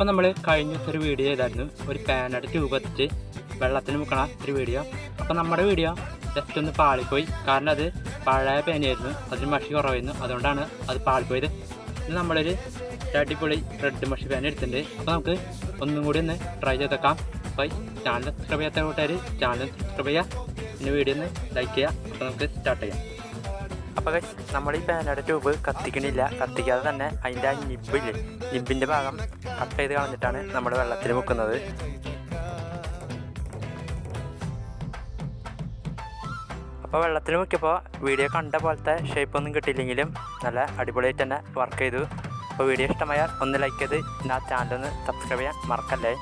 അപ്പോൾ നമ്മൾ കഴിഞ്ഞ ഒരു വീഡിയോ ചെയ്തായിരുന്നു. ഒരു പാനയുടെ ട്യൂബ് എത്തിച്ച് വെള്ളത്തിന് മുക്കണ ഒരു വീഡിയോ അപ്പം നമ്മുടെ വീഡിയോ ജസ്റ്റ് ഒന്ന് പാളിപ്പോയി. കാരണം അത് പഴയ പേനയായിരുന്നു അതിന് മഷി കുറവായിരുന്നു. അതുകൊണ്ടാണ് അത് പാളിപ്പോയത്. ഇന്ന് നമ്മളൊരു അടിപൊളി റെഡ് മഷി പേന എടുത്തിട്ടുണ്ട്. അപ്പോൾ നമുക്ക് ഒന്നും കൂടി ഒന്ന് ട്രൈ ചെയ്തേക്കാം അപ്പോൾ ചാനൽ സബ്സ്ക്രൈബ് ചെയ്യാത്ത കൂട്ടുകാർ ചാനൽ സബ്സ്ക്രൈബ് ചെയ്യുക. പിന്നെ വീഡിയോ ഒന്ന് ലൈക്ക് ചെയ്യുക. അപ്പോൾ നമുക്ക് സ്റ്റാർട്ട് ചെയ്യാം. അപ്പോൾ നമ്മൾ ഈ പാനയുടെ ട്യൂബ് കത്തിക്കണില്ല. കത്തിക്കാതെ തന്നെ അതിന്റെ ആ നിബില്ലേ നിബിന്റെ ഭാഗം കട്ട് ചെയ്ത് കളഞ്ഞിട്ടാണ് നമ്മൾ വെള്ളത്തിൽ മുക്കുന്നത്. അപ്പോൾ വെള്ളത്തിൽ മുക്കിയപ്പോൾ വീഡിയോ കണ്ട പോലത്തെ ഷേപ്പ് ഒന്നും കിട്ടിയില്ലെങ്കിലും നല്ല അടിപൊളിയായിട്ട് തന്നെ വർക്ക് ചെയ്തു. അപ്പോൾ വീഡിയോ ഇഷ്ടമായാൽ ഒന്ന് ലൈക്ക് ചെയ്ത് ആ ചാനലൊന്ന് സബ്സ്ക്രൈബ് ചെയ്യാൻ മറക്കല്ലേ?